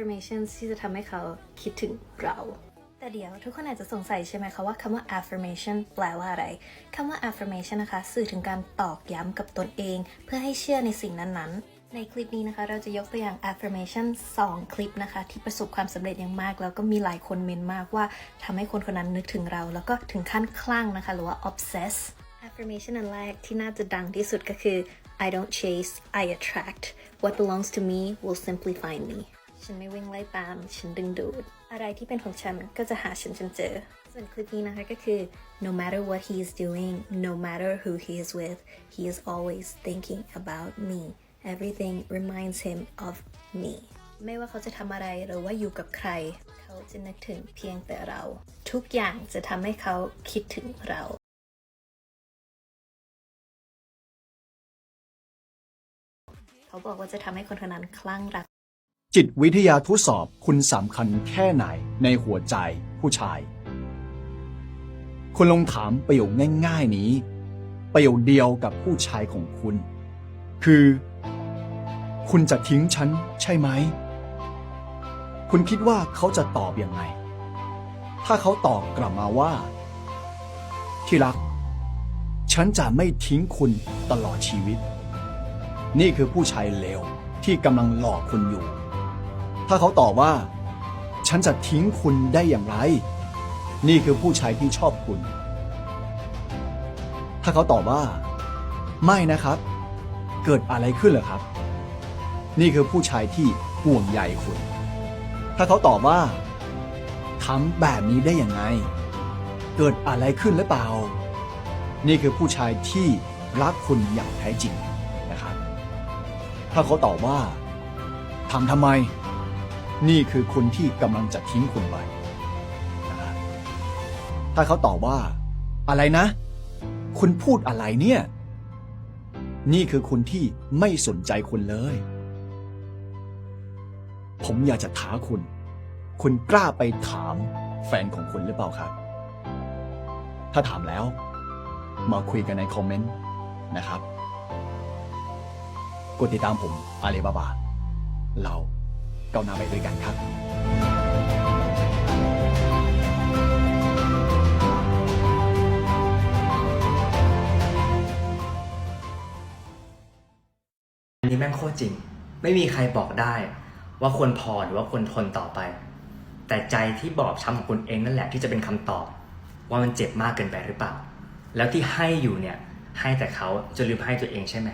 affirmations ที่จะทำให้เขาคิดถึงเรา แต่เดี๋ยวทุกคนอาจจะสงสัยใช่ไหมคะว่าคำว่า affirmation แปลว่าอะไรคำว่า affirmation นะคะ สื่อถึงการตอกย้ำกับตนเอง เพื่อให้เชื่อในสิ่งนั้นๆในคลิปนี้นะคะ เราจะยกตัวอย่าง affirmation 2 คลิปนะคะ ที่ประสบความสำเร็จอย่างมาก แล้วก็มีหลายคนเมนมากว่าทำให้คนคนนั้นนึกถึงเรา แล้วก็ถึงขั้นคลั่งนะคะ หรือว่า obsess affirmation อันแรกที่น่าจะดังที่สุดก็คือ I don't chase I attract what belongs to me will simply find me ฉันไม่วิ่งไล่ตาม ฉันดึงดูด อะไรที่เป็นของฉันก็จะหาฉันจนเจอ ส่วนคลิปนี้นะคะก็คือ no matter what he is doing no matter who he is with he is always thinking about me everything reminds him of me ไม่ว่าเขาจะทำอะไรหรือว่าอยู่กับใคร เขาจะนึกถึงเพียงแต่เรา ทุกอย่างจะทำให้เขาคิดถึงเราเขาบอกว่าจะทำให้คนคนนั้นคลั่งรัก จิตวิทยาทดสอบคุณสำคัญแค่ไหนในหัวใจผู้ชาย คุณลองถามประโยคง่ายๆนี้ ประโยคเดียวกับผู้ชายของคุณ คือ คุณจะทิ้งฉันใช่ไหม คุณคิดว่าเขาจะตอบอยังไง ถ้าเขาตอบกลับมาว่า ที่รัก ฉันจะไม่ทิ้งคุณตลอดชีวิต นี่คือผู้ชายเลวที่กำลังหลอกคุณอยู่ ถ้าเขาตอบว่า ฉันจะทิ้งคุณได้อย่างไร นี่คือผู้ชายที่ชอบคุณ ถ้าเขาตอบว่า ไม่นะครับ เกิดอะไรขึ้นเหรอครับ นี่คือผู้ชายที่ห่วงใยคุณ ถ้าเขาตอบว่าทำแบบนี้ได้ยังไง เกิดอะไรขึ้นหรือเปล่า นี่คือผู้ชายที่รักคุณอย่างแท้จริงนะครับ ถ้าเขาตอบว่าทำทำไม นี่คือคนที่กำลังจะทิ้งคุณไปนะครับถ้าเขาตอบว่า อะไรนะ คุณพูดอะไรเนี่ย นี่คือคนที่ไม่สนใจคุณเลย ผมอยากจะท้าคุณ คุณกล้าไปถามแฟนของคุณหรือเปล่าครับ ถ้าถามแล้ว มาคุยกันในคอมเมนต์นะครับ กดติดตามผมอาลีบาบา เรา ก้าวหน้าไปด้วยกันครับอันนี้แม่งโคตรจริง ไม่มีใครบอกได้ ว่าควรพอหรือว่าควรทนต่อไป แต่ใจที่บอบช้ำของคุณเองนั่นแหละที่จะเป็นคำตอบ ว่ามันเจ็บมากเกินไปหรือเปล่า แล้วที่ให้อยู่เนี่ยให้แต่เขาจะลืมให้ตัวเองใช่ไหม